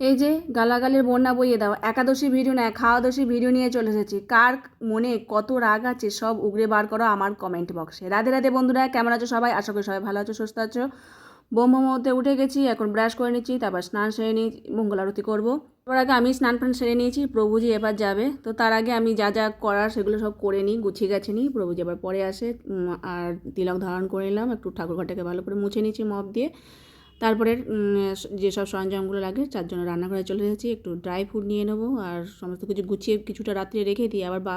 এই যে গালাগালের বন্যা বইয়ে দাও, একাদশী ভিডিও নয় খাওয়াদশী ভিডিও নিয়ে চলে এসেছি। কার মনে কত রাগ আছে সব উগরে বার করো আমার কমেন্ট বক্সে রাধে রাধে বন্ধুরা, কেমন আছো সবাই? আশা করি সবাই ভালো আছো, সুস্থ আছো। ব্রহ্মমতে উঠে গেছি, এখন ব্রাশ করে নিচ্ছি, তারপর স্নান সেরে নিয়ে মঙ্গল আরতি করব। তার আগে আমি স্নান ফান সেরে নিয়েছি প্রভুজি এবার যাবে, তো তার আগে আমি যা যা করার সেগুলো সব করে নিই, গুছিয়ে গেছে নিই প্রভুজি এবার পরে আসে আর তিলক ধারণ করে নিলাম, একটু ঠাকুরঘরটাকে ভালো করে মুছে নিয়েছি মপ দিয়ে। তারপরে যেসব সরঞ্জামগুলো লাগে চার জন্য রান্নাঘরে চলে এসেছি একটু ড্রাই ফ্রুট নিয়ে নেব, আর সমস্ত কিছু গুছিয়ে কিছুটা রাত্রে রেখে দিই। আবার বা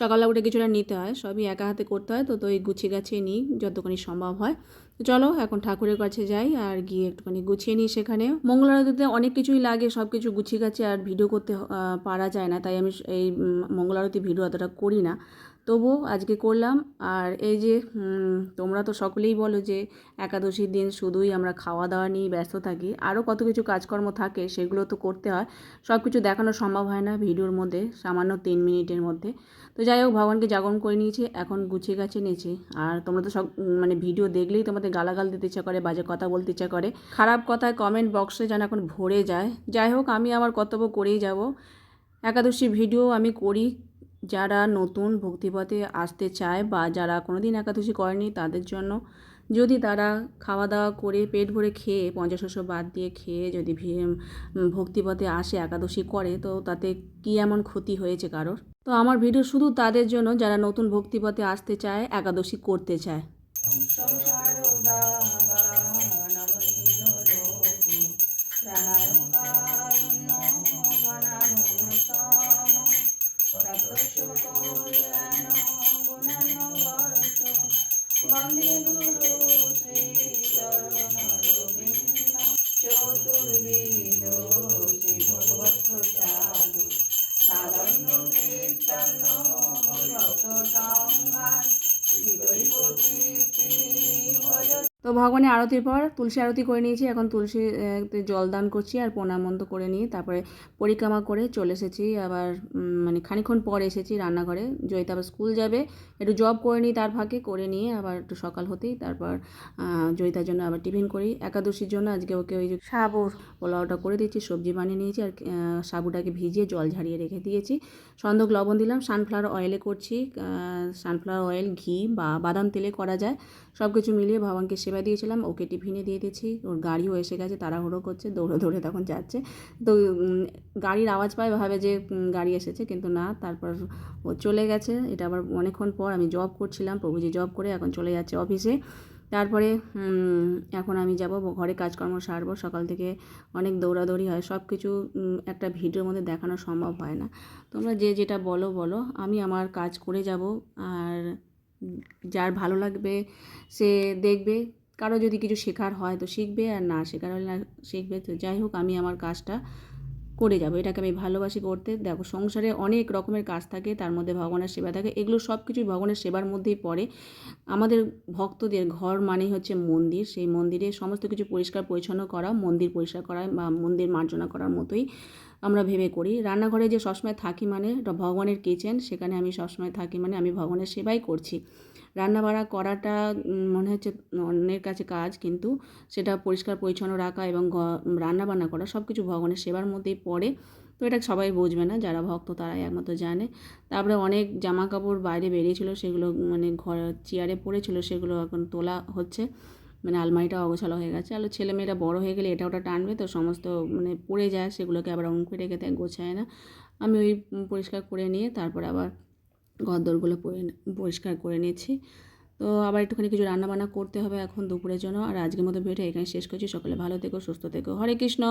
সকালে উঠে কিছুটা নিতে হয়, সবই একা হাতে করতে হয়, তো তো এই গুছিয়ে গাছিয়ে নিই, যতখানি সম্ভব হয়। তো চলো, এখন ঠাকুরের কাছে যাই, আর গিয়ে একটুখানি গুছিয়ে নিই সেখানে। মঙ্গল আরতিতে অনেক কিছুই লাগে সব কিছু গুছিয়ে গাছিয়ে আর ভিডিও করতে পারা যায় না, তাই আমি এই মঙ্গল আরতি ভিডিও অতটা করি না। তবুও আজকে করলাম। আর এই যে তোমরা তো সকলেই বলো যে, একাদশীর দিন শুধুই আমরা খাওয়া দাওয়া নিয়ে ব্যস্ত থাকি। আরও কত কিছু কাজকর্ম থাকে সেগুলো তো করতে হয়। সব কিছু দেখানো সম্ভব হয় না ভিডিওর মধ্যে, সামান্য তিন মিনিটের মধ্যে। তো যাই হোক, ভগবানকে জাগরণ করে নিয়েছি, এখন গুছিয়ে গাছে নিয়েছি। আর তোমরা তো সব মানে ভিডিও দেখলেই তোমাদের গালাগাল দিতে ইচ্ছা করে, বাজে কথা বলতে ইচ্ছা করে। খারাপ কথায় কমেন্ট বক্সে যেন এখন ভরে যায়। যাই হোক, আমি আমার কর্তব্য করেই যাব। একাদশী ভিডিও আমি করি। যারা নতুন ভক্তিপথে আসতে চায় বা যারা কোনোদিন একাদশী করেনি, তাদের জন্য যদি তারা খাওয়া দাওয়া করে পেট ভরে খেয়ে পঞ্চাশস্য বাদ দিয়ে খেয়ে যদি ভক্তিপথে আসে, একাদশী করে, তো তাতে কী এমন ক্ষতি হয়েছে কারোর? তো আমার ভিডিও শুধু তাদের জন্য, যারা নতুন ভক্তিপথে আসতে চায়, একাদশী করতে চায়। বন্দে వందేగుడు శ్రీ তো ভগবানের আরতির পর তুলসী আরতি করে নিয়েছি। এখন তুলসী জল দান করছি আর প্রণাম মন্ত্র করে নিয়ে তারপরে পরিক্রমা করে চলে এসেছি। আবার মানে খানিক্ষণ পর এসেছি রান্নাঘরে। জয়িতা আবার স্কুল যাবে। একটু জব করে নিই তার ফাঁকে করে নিয়ে আবার একটু সকাল হতেই তারপর জয়িতার জন্য আবার টিফিন করি। একাদশীর জন্য আজকে ওকে ওই যে সাবুর। পোলাওটা করে দিয়েছি সবজি বানিয়ে নিয়েছি আর সাবুটাকে ভিজিয়ে জল ঝারিয়ে রেখে দিয়েছি। সন্দক লবণ দিলাম সানফ্লাওয়ার অয়েলে করছি। সানফ্লাওয়ার অয়েল ঘি বা বাদাম তেলে করা যায়। সব কিছু মিলিয়ে ভগবানকে সেবা দিয়েছিলাম, ওকে টিফিনে দিয়ে দিয়েছি। ওর গাড়িও এসে গেছে, তাড়াহুড়ো করছে, দৌড়ে দৌড়ে তখন যাচ্ছে। তো গাড়ির আওয়াজ পায়, ভাবে যে গাড়ি এসেছে, কিন্তু না, তারপর ও চলে গেছে। এটা আবার অনেকক্ষণ পর আমি জব করছিলাম, প্রভুজি জব করে এখন চলে যাচ্ছে অফিসে তারপরে এখন আমি যাব ঘরে কাজকর্ম সারবো, সকাল থেকে অনেক দৌড়াদৌড়ি হয় সব কিছু একটা ভিডিওর মধ্যে দেখানো সম্ভব হয় না। তোমরা যে যেটা বলো বলো। আমি আমার কাজ করে যাব, আর যার ভালো লাগবে, সে দেখবে কারও যদি কিছু শেখার হয় তো শিখবে আর না শেখার হলে না শিখবে। তো যাই হোক, আমি আমার কাজটা করে যাব। এটাকে আমি ভালোবাসি করতে। দেখো, সংসারে অনেক রকমের কাজ থাকে, তার মধ্যে ভগবানের সেবা থাকে। এগুলো সব কিছুই ভগবানের সেবার মধ্যেই পড়ে। আমাদের ভক্তদের ঘর মানেই হচ্ছে মন্দির। সেই মন্দিরে সমস্ত কিছু পরিষ্কার পরিচ্ছন্ন করা, মন্দির পরিষ্কার করা বা মন্দির মার্জনা করার মতোই আমরা ভেবে করি। রান্নাঘরে যে সবসময় থাকি মানে ভগবানের কিচেন সেখানে আমি সবসময় থাকি মানে আমি ভগবানের সেবাই করছি। রান্না বাড়া করাটা মনে হচ্ছে অন্যের কাছে কাজ, কিন্তু সেটা পরিষ্কার, পরিচ্ছন্ন রাখা এবং রান্না বান্না করা সব কিছু ভগবানের সেবার মধ্যেই পড়ে। তো এটা সবাই বুঝবে না, যারা ভক্ত তারাই একমাত্র জানে। তারপরে অনেক জামা কাপড় বাইরে বেরিয়েছিল, সেগুলো মানে ঘর, চেয়ারে পড়েছিল, সেগুলো এখন তোলা হচ্ছে। মানে আলমারিটা অগোছালো হয়ে গেছে। আর ছেলেমেয়েরা বড় হয়ে গেলে এটা ওটা টানবে, তো সমস্ত মানে পড়ে যায়, সেগুলোকে আবার অঙ্ক রেখে দেয়, গোছায় না। আমি ওই পরিষ্কার করে নিয়ে তারপরে আবার ঘরদোরগুলো পরে পরিষ্কার করে নিয়েছি তো আবার একটুখানি কিছু রান্নাবান্না করতে হবে এখন দুপুরের জন্য। আর আজকের মতো ভিডিও এখানে শেষ করছি। সকলে ভালো থেকো, সুস্থ থেকো। হরে কৃষ্ণ!